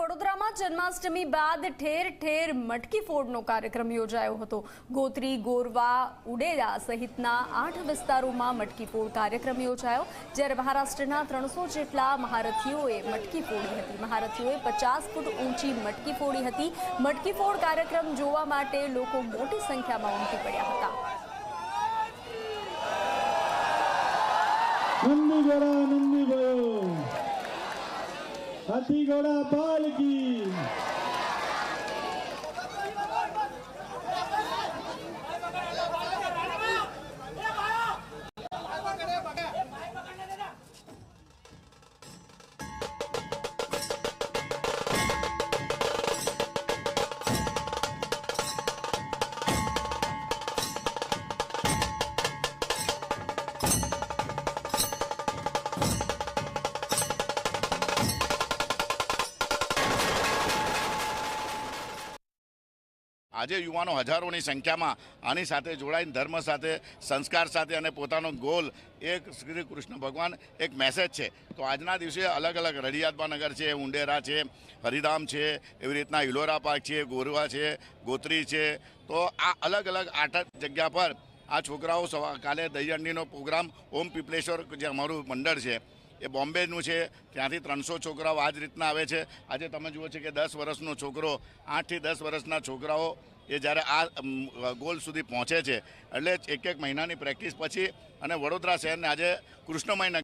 વડોદરામાં જન્માષ્ટમી બાદ ઠેર ઠેર મટકી ફોડનો કાર્યક્રમ યોજાયો હતો. ગોત્રી, ગોરવા ઉડેરા સહિતના આઠ વિસ્તારોમાં મટકી ફોડ કાર્યક્રમ યોજાયો, જ્યારે મહારાષ્ટ્રના ત્રણસો જેટલા મહારથીઓએ મટકી ફોડી હતી. મહારથીઓએ પચાસ ફૂટ ઊંચી મટકી ફોડી હતી. મટકી ફોડ કાર્યક્રમ જોવા માટે લોકો મોટી સંખ્યામાં ઉમટી પડ્યા હતા. ગયો. হাতি ঘোড়া পালকি આજે યુવાનો હજારોની સંખ્યામાં આની સાથે જોડાઈને ધર્મ સાથે, સંસ્કાર સાથે અને પોતાનો ગોલ, એક શ્રી કૃષ્ણ ભગવાન, એક મેસેજ છે. તો આજના દિવસે અલગ અલગ રડિયાદમાં નગર છે, ઉંડેરા છે, હરિધામ છે, એવી રીતના ઇલોરા પાર્ક છે, ગોરવા છે, ગોત્રી છે. તો આ અલગ અલગ આઠ જગ્યા પર આ છોકરાઓ કાલે દહીહંડીનો પ્રોગ્રામ, ઓમ પીપલેશ્વર, જે અમારું મંડળ છે. એ બોમ્બેનું છે. ત્યાંથી ત્રણસો છોકરાઓ આ જ રીતના આવે છે. આજે તમે જુઓ છો કે દસ વર્ષનો છોકરો, આઠથી દસ વર્ષના છોકરાઓ એ જ્યારે આ ગોલ સુધી પહોંચે છે. એટલે એક એક મહિનાની પ્રેક્ટિસ પછી અને વડોદરા શહેરને આજે કૃષ્ણમય